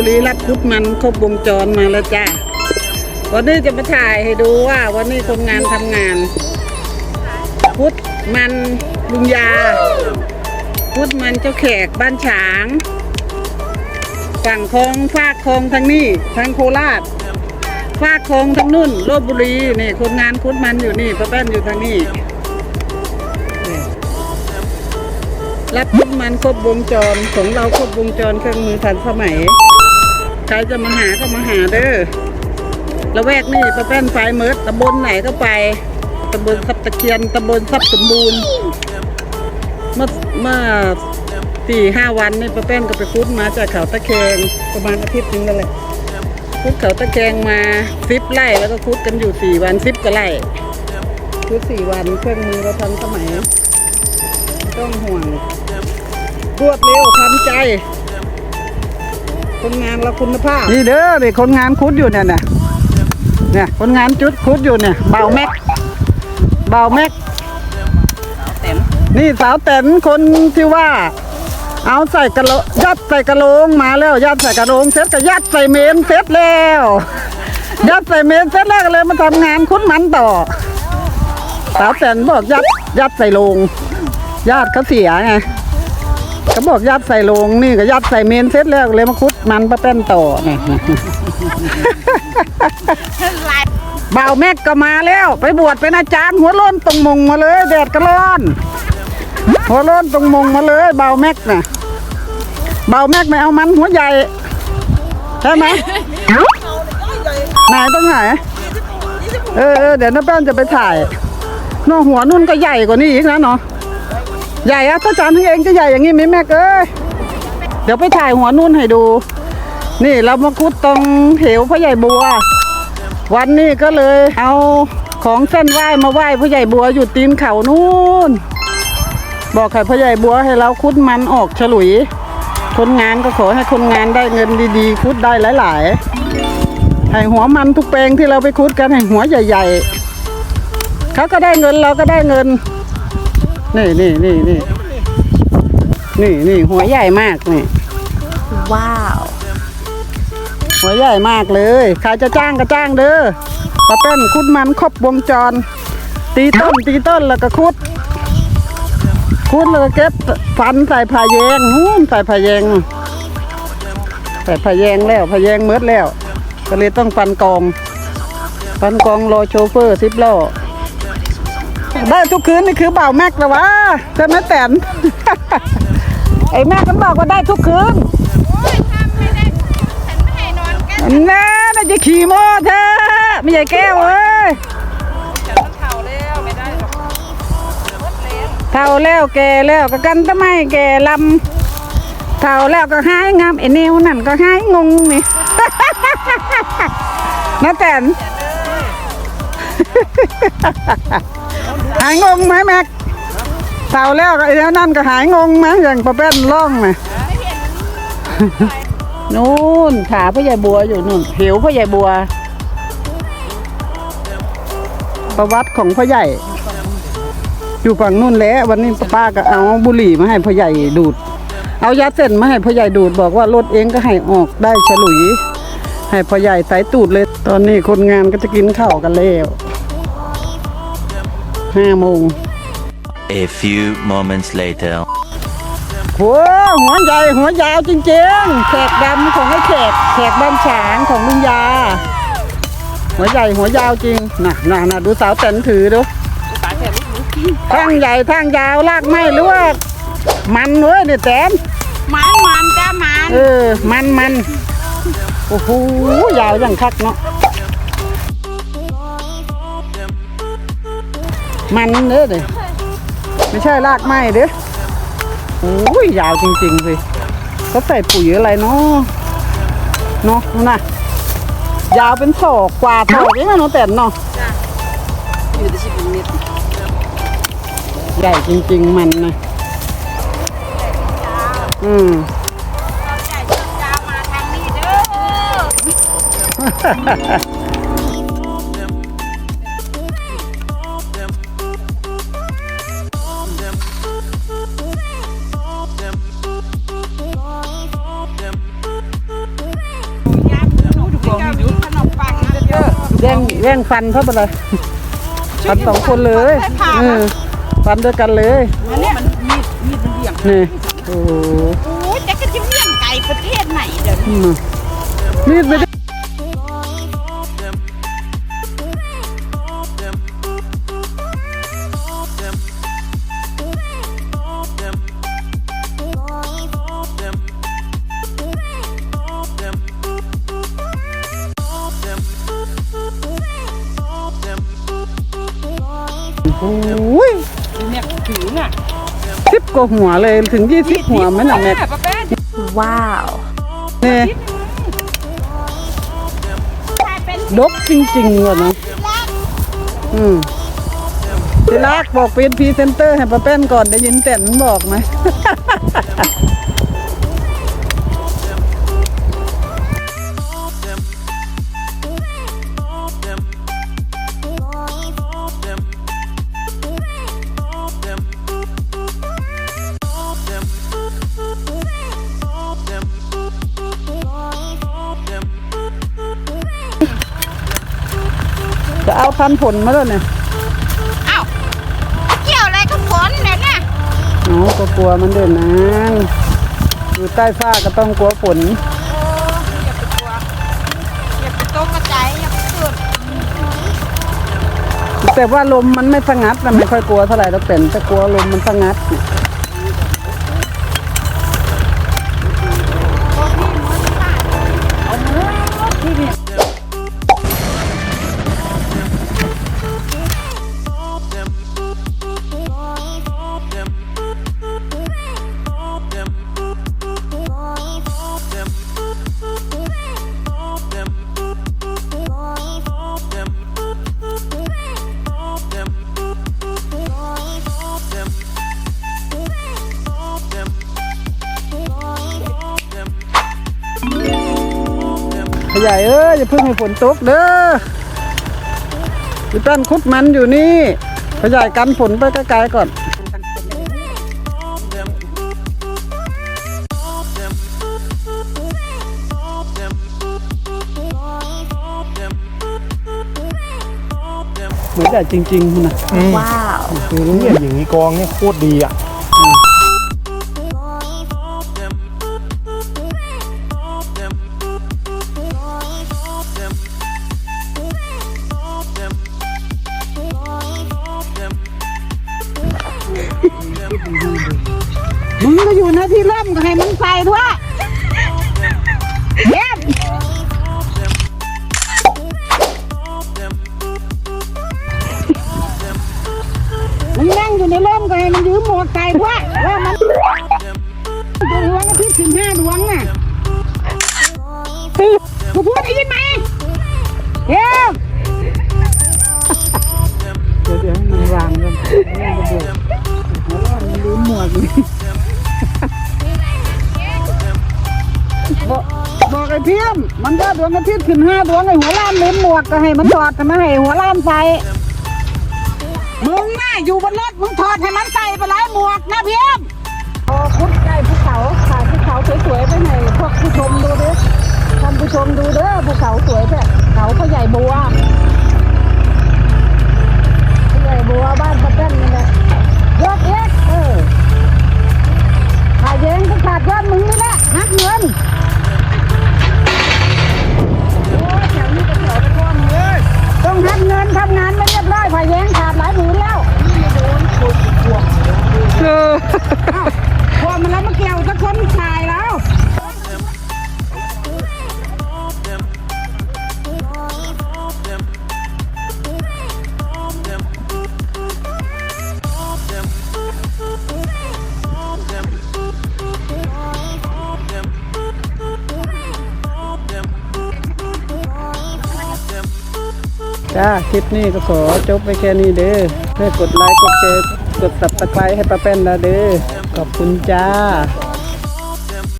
บุรีรับคุดมันครบวงจรมาแล้วจ้าวันนี้จะมาถ่ายให้ดูว่า วันนี้คนงานทำงานคุดมันลุงยาคุดมันเจ้าแขกบ้านฉาง ฝั่งคลองฟากคลองทางนี้ทางโคราชฟากคลองทางนู่นลบบุรีนี่คนงานคุดมันอยู่นี่ป้าแป้นอยู่ทางนี้รับคุดมันครบวงจรของเราครบวงจรเครื่องมือทันสมัย ใครจะมาหาก็มาหาเด้อละแวกนี่ป้าแป้นไฟเมิดตำบลไหนก็ไปตำบลทับตะเคียนตำบลทรัพย์สมบูรณ์เมื่อเมื่อสี่ห้าวันนี่ป้าแป้นก็ไปคุดมาจากเขาตะแคงประมาณอาทิตย์นึงนั่นแหละคุดเขาตะแคงมาซิปไร่แล้วก็คุดกันอยู่สี่วันซิปก็ไร่คุดสี่วันเครื่องมือเราทันสมัยต้องห่วงรวดเร็วทันใจ คนงานเราคุณภาพ นี่เด้อนี่คนงานคุดอยู่เนี่ยเนี่ยเนี่ยคนงานจุดคุดอยู่เนี่ยเบาแม็กเบาแม็กนี่สาวแตนคนที่ว่า เอาใส่กระโหลยัดใส่กระโหลงมาแล้วยัดใส่กระโหลงเสร็จก็ยัดใส่เมนเสร็จแล้วยัดใส่เมนเสร็จแล้วก็เลยมาทำงานคุ้นมันต่อสาวแตนบอกยัดยัดใส่โลงญาติเขาเสียไง เขาบอกยัดใส่โลงนี่ก็ยัดใส่เมนเสร็จแล้วเลยมาคุดมันปะแป้นต่อนี่บ่าวแม็กก็มาแล้ว ไปบวชเป็นอาจารย์ หัวล้นตรงมงมาเลยแดดก็ร้อน หัวล้นตรงมงมาเลยเบาแม็กน่ะเบาแม็กไม่เอามันหัวใหญ่ใช่ไหมไหนตรงไหนเออเดี๋ยวน้าแป้นจะไปถ่ายนองหัวนุ่นก็ใหญ่กว่านี้อีกนะเนาะ ใหญ่อะถ้าจานทั้งเองจะใหญ่อย่างนี้ไหมแม็กเอ้ยเดี๋ยวไปถ่ายหัวนุ่นให้ดู นี่เรามาคุดตรงเหวพ่อใหญ่บัว วันนี้ก็เลย เอาของเส้นไหว้มาไหว้พ่อใหญ่บัวอยู่ตีนเขานู่น บอกให้พ่อใหญ่บัวให้เราคุดมันออกฉลุย คนงานก็ขอให้คนงานได้เงินดีๆ คุดได้หลายๆให้หัวมันทุกแปลงที่เราไปคุดกันให้หัวใหญ่ ๆเขาก็ได้เงินเราก็ได้เงิน นี่นี่นี่นี่นี่นี่หัวใหญ่มากนี่ว้าว หัวใหญ่มากเลยใครจะจ้างก็จ้างเด้อปลาเต้นคุดมันครบวงจร ตีต้นตีต้นแล้วก็คุด คุดแล้วก็เก็บฟันใส่ผ้าแยงนู่นใส่ผ้าแยงใส่ผ้าแยงแล้วผ้าแยงเมืดแล้ว ก็เลยต้องฟันกองฟันกองรอโชเฟอร์สิบล้อ ได้ทุกคืนนี่คือเบาแม็กแล้ววะใช่ไหมแตนไอ้แม่ก็บอกว่าได้ทุกคืนน่าน่าจะขี่มอเธอไม่ใช่แก้วเอ้ยเท่าแล้วแก่แล้วก็กันทำไมแก่ลำเท่าแล้วก็หายงามไอ้นิ้วนั่นก็หายงงนี่น้าแตน หายงงไหมแม็กเท่าแล้วไอ้นิ้วนั่นก็หายงงไหมอย่างประเภทล่องไหมนู่นขาพ่อใหญ่บัวอยู่นู่นผิวพ่อใหญ่บัว ประวัติของพ่อใหญ่ อยู่ฝั่งนู่นแล้ววันนี้ป้าก็เอาบุหรี่มาให้พ่อใหญ่ดูด เอายาเส้นมาให้พ่อใหญ่ดูด บอกว่ารถเองก็ให้ออกได้ฉลุย ให้พ่อใหญ่ใส่ตูดเลย ตอนนี้คนงานก็จะกินข้าวกันแล้ว ห้าโมง A few moments later. หัวหัวใหญ่หัวยาวจริงๆ แขกดำของไอ้แขกแขกบ้านฉางของลุงยา หัวใหญ่หัวยาวจริง น่ะน่ะน่ะดูสาวแตนถือดูทั้งใหญ่ทั้งยาวลากไม้หรือว่ามันเว้ยเนี่ยแตนมันมันจ้ามัน เออ มันมันโอ้โหยาวอย่างคักเนาะ มันเด้อเด้ไม่ใช่ลากไม้เด้อโอ้ยยาวจริงๆเลยเขาใส่ปุ๋ยอะไรเนาะเนาะนู่นะยาวเป็นศอกกว่าศอกเองนะเนาะแต่นเนาะใหญ่จริง ๆ มันนะอืมใหญ่ชุดจ้ามาทา ย่งแย่งฟันเขาไปเลยฟันสองคนเลยเออฟันด้วยกันเลยอันเนี้ยมันมีดมีดมันเบี่ยงนี่โอ้โหโอ้ยแต่ก็จะเบี่ยงไก่ประเทศไหนเดี๋ยวนี้อืมมีดไม่ได้ กว่าหัวเลยถึงยี่สิบหัวไหมน่ะแม่ป้าแป้ว้าวนี่ถ้าเป็นดกจริงๆว่ะเนาะอืมทีแรกบอกเป็นพรีเซนเตอร์ให้ป้าแป้นก่อนได้ยินแต่นบอกไหม จะเอาพันผลมาแล้วเนี่ยอ้าวเกี่ยวอะไรกับฝนเนี่ยนะอ๋อก็กลัวมันเด่นนานอยู่ใต้ฟ้าก็ต้องกลัวฝนโอ้อย่าไปกลัวอย่าไปตกกระจายอย่าไปเกิดแต่ว่าลมมันไม่สงัดนะไม่ค่อยกลัวเท่าไหร่เราเป็นแต่กลัวลมมันสงัดเนี่ย ขยายเอ้ยอย่าเพิ่งให้ฝนตกเด้อพี่ต้นคุดมันอยู่นี่ ขยายกันฝนไปไกลๆก่อนเหมือนแต่จริงๆคุณนะว้าวคือเนี่ยอย่างนี้กองเนี่ยโคตรดีอะ มึงก็อยู่นะที่เริ่มก็ให้มันใส่ด้วยเย็บมึงนั่งอยู่ในร่มก็ให้มันยืมหมวกใส่ด้วย บอกไอ้เพียมมันก็ดวงอาทิตย์ขึ้นห้าดวงไอ้หัวล้านเล็มหมวกก็ให้มันถอดทำไมให้หัวล้านใส่มึงน่ะอยู่บนรถมึงถอดให้มันใส่ไปเลยหมวกนะเพียมพอคุดใกล้ภูเขาถ่ายภูเขาสวยๆไปให้พวกผู้ชมดูดิท่านผู้ชมดูเด้อภูเขาสวยไป จ้าคลิปนี้ก็ขอจบไปแค่นี้เด้อเพื่อกดไลค์กดแชร์กดสับตะไคร้ให้ป้าแป้นนะเด้อขอบคุณจ้า